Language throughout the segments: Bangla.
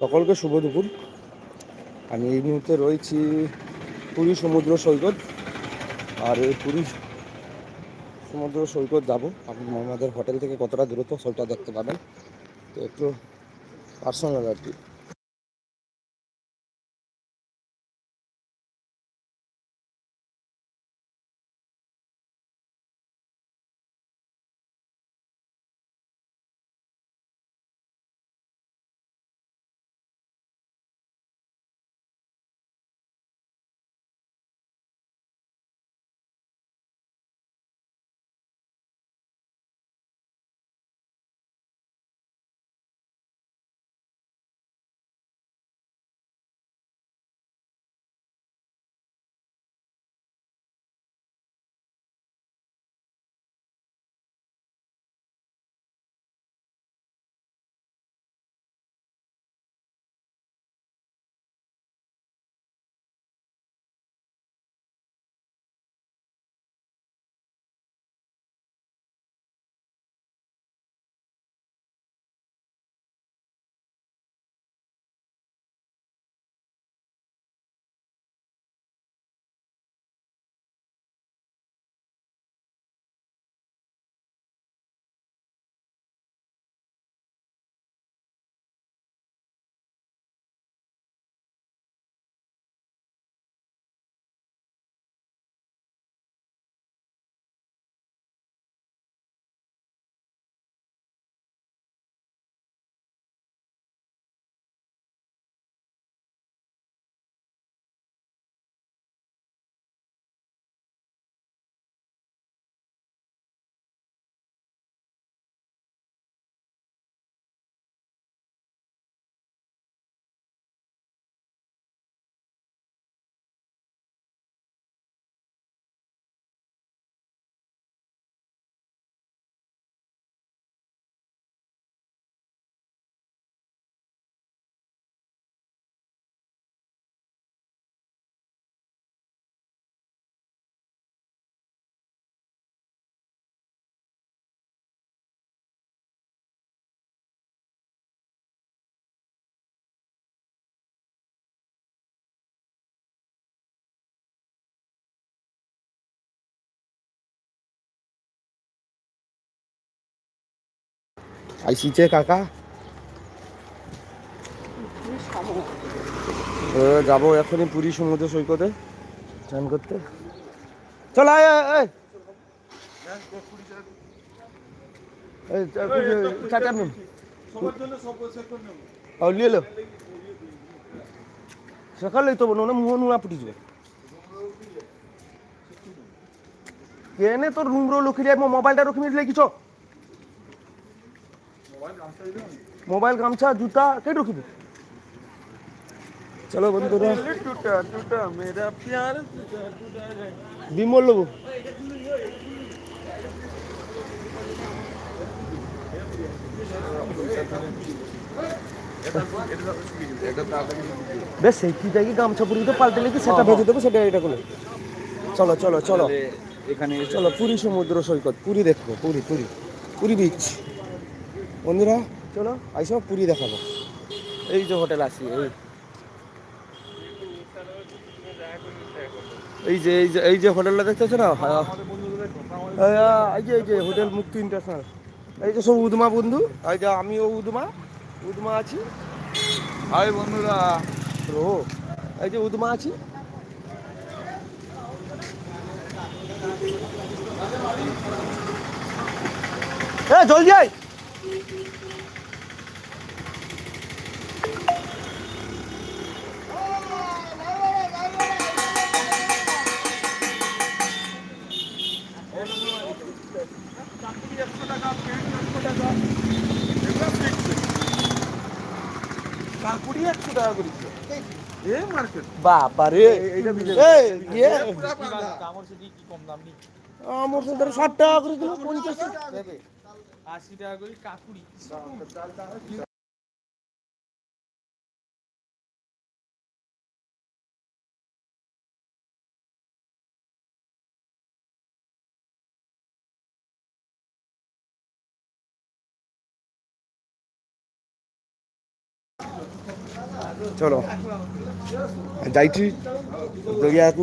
সকলকে শুভ দুপুর। আমি এই মুহূর্তে রয়েছি পুরী সমুদ্র সৈকত। আর এই পুরী সমুদ্র সৈকত যাব। আপনি আমাদের হোটেল থেকে কতটা দূরত্ব, সেটা দেখতে পাবেন। তো একটু পার্সোনাল আর কি। আইসিছে কাকা। যাব এখনই পুরী সমুদ্র সৈকতে। স্নান করতে। চল আয় আয়, আয়। এই, চা- পুরী- চাটা নিন। ও লিয়ে লো সকালেই তো বলো মুহ নুয়া ফুটি যাবে। কেনে মোবাইল গামছা জুতা তো পাল্টে চলো সেটা হ্যাঁ, ভেজে দেবো হ্যাঁ, সেটা এটা করে চলো চলো চলো। এখানে চলো পুরী সমুদ্র সৈকত পুরী দেখব পুরী পুরী। পুরী বিচ বন্ধুরা চলো। আইসো পুরী দেখাবো। এই যে হোটেল আছি এই। এই যে এই যে এই যে হোটেলটা দেখতেছো না। হ্যাঁ, এই যে এই যে হোটেল মুক্তি ইন্টারন্যাশনাল। এই যে সব উদমা বন্ধু এই যে আমিও উদমা উদমা আছি। হাই বন্ধুরা। ও এই যে উদমা আছি। এ জলদি আয়। কাকুড়ি একশো টাকা করিস এ মার্কেট বাবা রে এইটা বিজয়। এ ইয়ে আমার সাথে ষাট টাকা করে দিল পঞ্চাশ আশি টাকা করি কাকুড়ি চলো। যাইছি। দরিয়াକୁ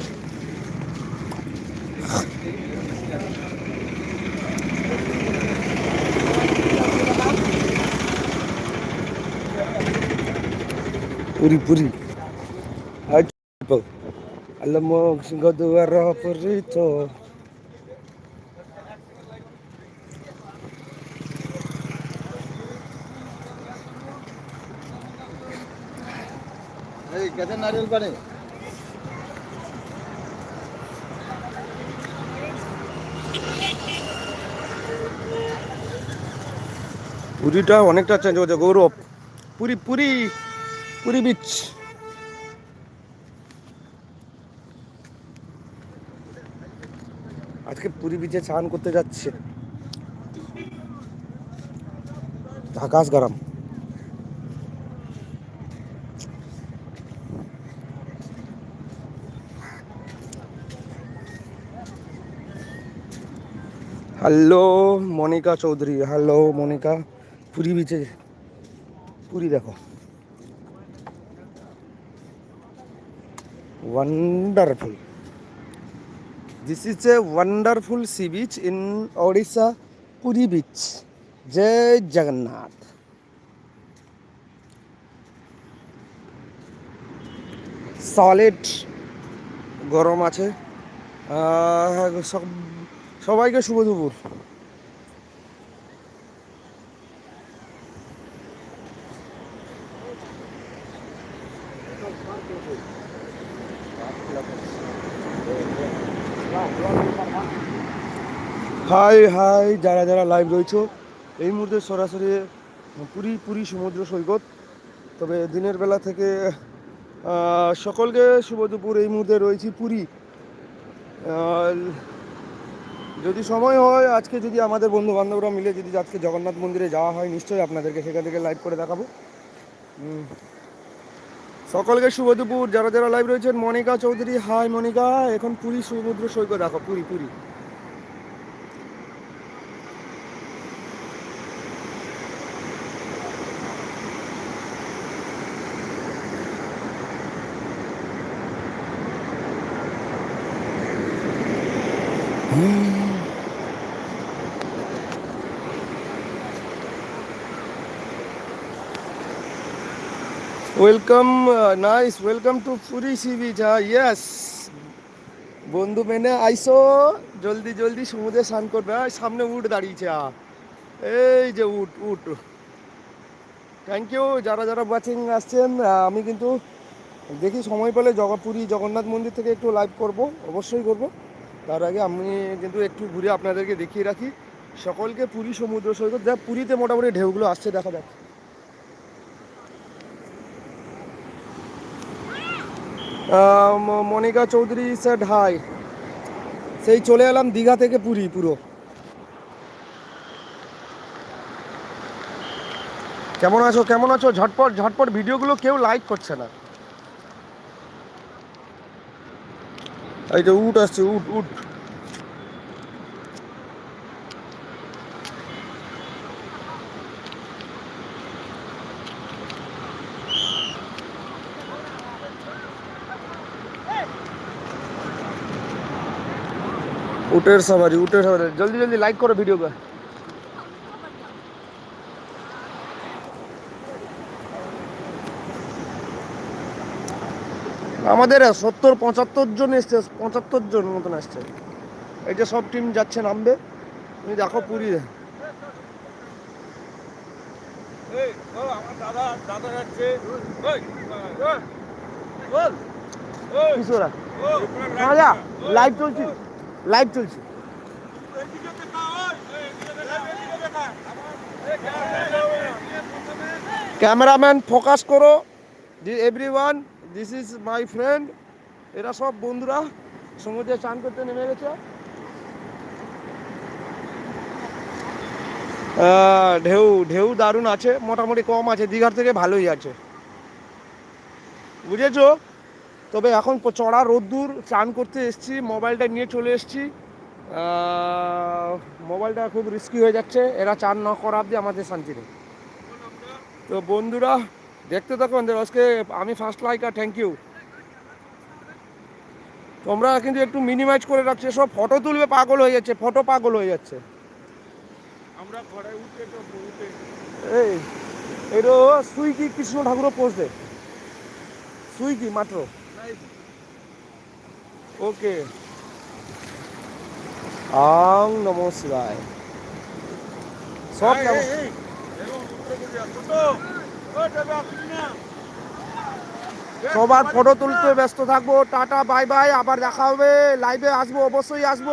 পুরি পুরি আল্লাহ মগ দুয়ার পরিত কেটে নারিয়েল পানি অনেকটা চেঞ্জ হয়েছে গৌরব পুরী পুরী পুরী বিচ। আজকে পুরী বিচে চান করতে যাচ্ছে। আকাশ গরম। হ্যালো, মনিকা চৌধুরী। হ্যালো, মনিকা। পুরী বিচে পুরী দেখো। Wonderful this is a wonderful sea beach in Odisha Puri beach Joy Jagannath solid গরম আছে। সব সবাইকে শুভ দুপুর। হাই হাই, যারা যারা লাইভ রয়েছো, এই মুহূর্তে সরাসরি পুরী পুরী সমুদ্র সৈকত। তবে দিনের বেলা থেকে সকলকে শুভ দুপুর, এই মুহূর্তে রয়েছি পুরী। যদি সময় হয়, আজকে যদি আমাদের বন্ধু বান্ধবরা মিলে যদি আজকে জগন্নাথ মন্দিরে যাওয়া হয়, নিশ্চয়ই আপনাদেরকে সেখান থেকে লাইভ করে দেখাবো। সকলকে শুভ দুপুর। যারা যারা লাইভ রয়েছেন, মনিকা চৌধুরী হাই মনিকা। এখন পুরী সমুদ্র সৈকত, দেখো Puri Puri. Welcome nice welcome to Puri sea beach yes বন্ধু মেনে আইসো, জলদি জলদি সমুদ্রে স্নান করবে। সামনে উঠ দাঁড়িয়েছে এই যে উঠ উঠ থ্যাংক ইউ যারা যারা ওয়াচিং আসছেন আমি কিন্তু দেখি সময় পেলে পুরী জগন্নাথ মন্দির থেকে একটু লাইভ করব, অবশ্যই করব। তার আগে আমি কিন্তু একটু ঘুরে আপনাদেরকে দেখিয়ে রাখি। সকলকে পুরী সমুদ্র সৈকত দেখ পুরীতে মোটামুটি ঢেউগুলো আসছে, দেখা যাক। মনিকা চৌধুরী স্যার হাই সেই চলে এলাম দীঘা থেকে পুরী, পুরো। কেমন আছো? কেমন আছো? ঝটপট ঝটপট ভিডিওগুলো কেউ লাইক করছে না। এই যে উঠ আসছে উঠ উট। উটের সবারি উটের সবারি জলদি জলদি লাইক করো ভিডিওকে আমাদের সত্তর পঁচাত্তর জন এসছে পঁচাত্তর জন মতন আসছে। এই যে সব টিম যাচ্ছে নামবে। তুমি দেখো পুরী। দাদা যাচ্ছে। লাইভ চলছে। লাইভ চলছে। ক্যামেরাম্যান, ফোকাস করো। Everyone this is my friend. এরা সব বন্ধুরা সমুদ্রে চান করতে নেমে গেছে। ঢেউ ঢেউ দারুণ আছে, মোটামুটি কম আছে, দীঘার থেকে ভালোই আছে। বুঝেছ? তবে এখন চড়া রোদ্দুর চান করতে এসছি মোবাইলটা নিয়ে চলে এসছি। মোবাইলটা খুব রিস্কি হয়ে যাচ্ছে এরা চান না করা অব্দি আমাদের শান্তি নেই। তো বন্ধুরা দেখতে থাকো আজকে আমি ফার্স্ট লাইক আর থ্যাংক ইউ তোমরা কিন্তু একটু মিনিমাইজ করে রাখছো সব ফটো তুলবে পাগল হয়ে যাচ্ছে ফটো পাগল হয়ে যাচ্ছে। আমরা ঘরে উঠে এই এটা সুইকি কৃষ্ণ ঠাকুরও পোস্ট দে। সুইকি মাত্র। ওকে আং নম শিবায় সব নাম-। সবার ফটো তুলতে ব্যস্ত থাকব। Tata bye bye. আবার দেখা হবে। লাইভে আসব অবশ্যই আসব।